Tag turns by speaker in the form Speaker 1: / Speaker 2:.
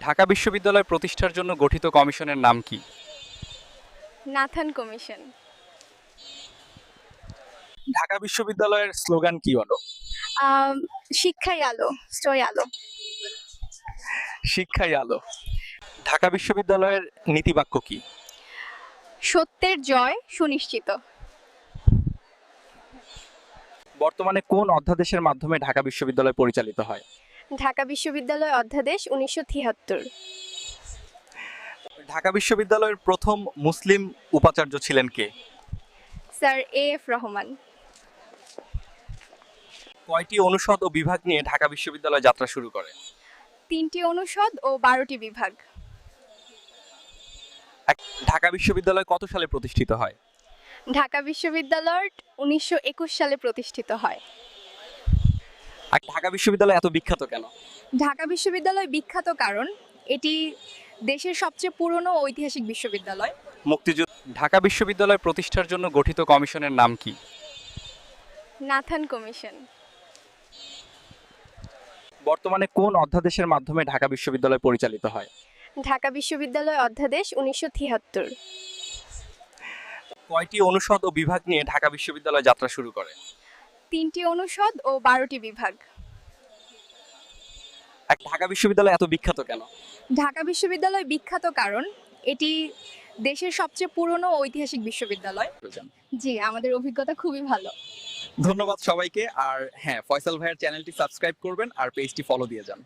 Speaker 1: ঢাকা বিশ্ববিদ্যালয় প্রতিষ্ঠার জন্য গঠিত কমিশনের নাম কি?
Speaker 2: Nathan commission.
Speaker 1: ঢাকা বিশ্ববিদ্যালয়ের স্লোগান কি হলো?
Speaker 2: শিক্ষাই আলো স্টোরি আলো।
Speaker 1: শিক্ষাই আলো। ঢাকা বিশ্ববিদ্যালয়ের নীতিবাক্য কি?
Speaker 2: সত্যের জয় সুনিশ্চিত।
Speaker 1: বর্তমানে কোন অধ্যাদেশের মাধ্যমে ঢাকা বিশ্ববিদ্যালয় পরিচালিত হয়?
Speaker 2: ঢাকা বিশ্ববিদ্যালয় অধ্যাদেশ উনিশশো তিয়াত্তর
Speaker 1: ঢাকা বিশ্ববিদ্যালয়ের প্রথম মুসলিম উপাচার্য ছিলেন কে?
Speaker 2: Sir A F Rahman.
Speaker 1: কয়টি অনুষদ ও বিভাগ নিয়ে ঢাকা বিশ্ববিদ্যালয় যাত্রা শুরু করে?
Speaker 2: তিনটি অনুষদ ও বারোটি বিভাগ।
Speaker 1: ঢাকা বিশ্ববিদ্যালয় কত সালে প্রতিষ্ঠিত হয়?
Speaker 2: ঢাকা বিশ্ববিদ্যালয় উনিশশো একুশ সালে প্রতিষ্ঠিত হয়।
Speaker 1: আর ঢাকা বিশ্ববিদ্যালয় এত বিখ্যাত কেন?
Speaker 2: ঢাকা বিশ্ববিদ্যালয় বিখ্যাত কারণ এটি দেশের সবচেয়ে পুরনো ঐতিহাসিক বিশ্ববিদ্যালয়।
Speaker 1: মুক্তিযুদ্ধ ঢাকা বিশ্ববিদ্যালয় প্রতিষ্ঠার জন্য গঠিত কমিশনের নাম কি?
Speaker 2: Nathan commission.
Speaker 1: বর্তমানে কোন অধ্যাদেশের মাধ্যমে ঢাকা বিশ্ববিদ্যালয় পরিচালিত হয়?
Speaker 2: ঢাকা বিশ্ববিদ্যালয় অধ্যাদেশ উনিশশো তিয়াত্তর।
Speaker 1: কয়টি অনুষদ ও বিভাগ নিয়ে ঢাকা বিশ্ববিদ্যালয় যাত্রা শুরু করে?
Speaker 2: তিনটি অনুষদ ও বারোটি বিভাগ।
Speaker 1: ঢাকা বিশ্ববিদ্যালয় এত বিখ্যাত কেন?
Speaker 2: ঢাকা বিশ্ববিদ্যালয় বিখ্যাত কারণ এটি দেশের সবচেয়ে পুরনো ঐতিহাসিক বিশ্ববিদ্যালয়। জি আমাদের অভিজ্ঞতা খুবই ভালো।
Speaker 1: ধন্যবাদ সবাইকে আর হ্যাঁ ফয়সাল ভাইয়ের চ্যানেলটি সাবস্ক্রাইব করবেন আর পেজটি ফলো দিয়ে যান।